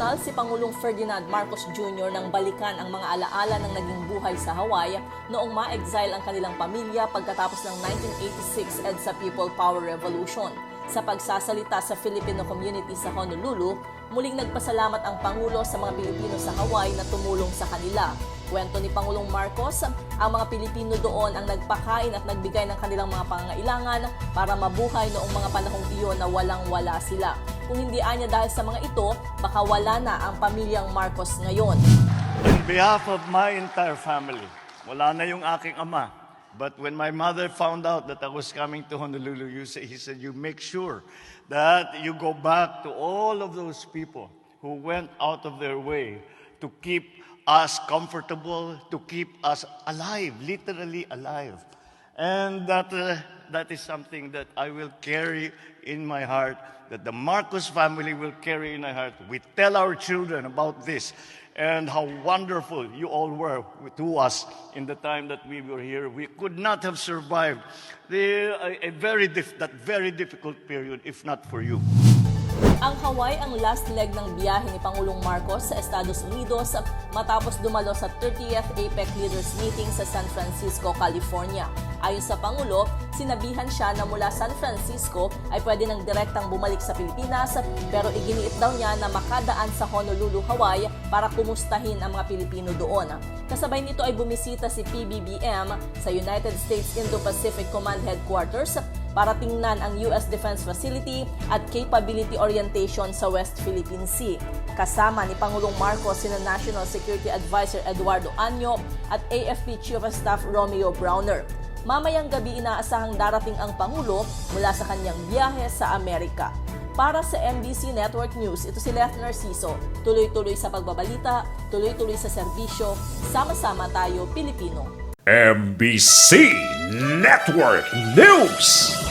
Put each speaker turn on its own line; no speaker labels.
Personal si Pangulong Ferdinand Marcos Jr. nang balikan ang mga alaala ng naging buhay sa Hawaii noong ma-exile ang kanilang pamilya pagkatapos ng 1986 EDSA People Power Revolution. Sa pagsasalita sa Filipino community sa Honolulu, muling nagpasalamat ang Pangulo sa mga Pilipino sa Hawaii na tumulong sa kanila. Kwento ni Pangulong Marcos, ang mga Pilipino doon ang nagpakain at nagbigay ng kanilang mga pangangailangan para mabuhay noong mga panahong iyon na walang-wala sila. Kung hindi anya dahil sa mga ito, baka wala na ang pamilyang Marcos ngayon.
In behalf of my entire family, wala na yung aking ama. But when my mother found out that I was coming to Honolulu, he said, you make sure that you go back to all of those people who went out of their way to keep us comfortable, to keep us alive, literally alive. And that, uh, that is something that I will carry in my heart, that the Marcos family will carry in our heart. We tell our children about this and how wonderful you all were to us in the time that we were here. We could not have survived the, a, a very dif- that very difficult period if not for you.
Ang Hawaii ang last leg ng biyahe ni Pangulong Marcos sa Estados Unidos matapos dumalo sa 30th APEC Leaders Meeting sa San Francisco, California. Ayon sa Pangulo, sinabihan siya na mula San Francisco ay pwede nang direktang bumalik sa Pilipinas pero iginiit daw niya na makadaan sa Honolulu, Hawaii para kumustahin ang mga Pilipino doon. Kasabay nito ay bumisita si PBBM sa United States Indo-Pacific Command Headquarters para tingnan ang US Defense Facility at capability orientation sa West Philippine Sea. Kasama ni Pangulong Marcos sina National Security Advisor Eduardo Anyo at AFP Chief of Staff Romeo Browner. Mamayang gabi inaasahang darating ang Pangulo mula sa kanyang biyahe sa Amerika. Para sa MBC Network News, ito si Leth Narciso. Tuloy-tuloy sa pagbabalita, tuloy-tuloy sa serbisyo, sama-sama tayo Pilipino.
MBC Network News.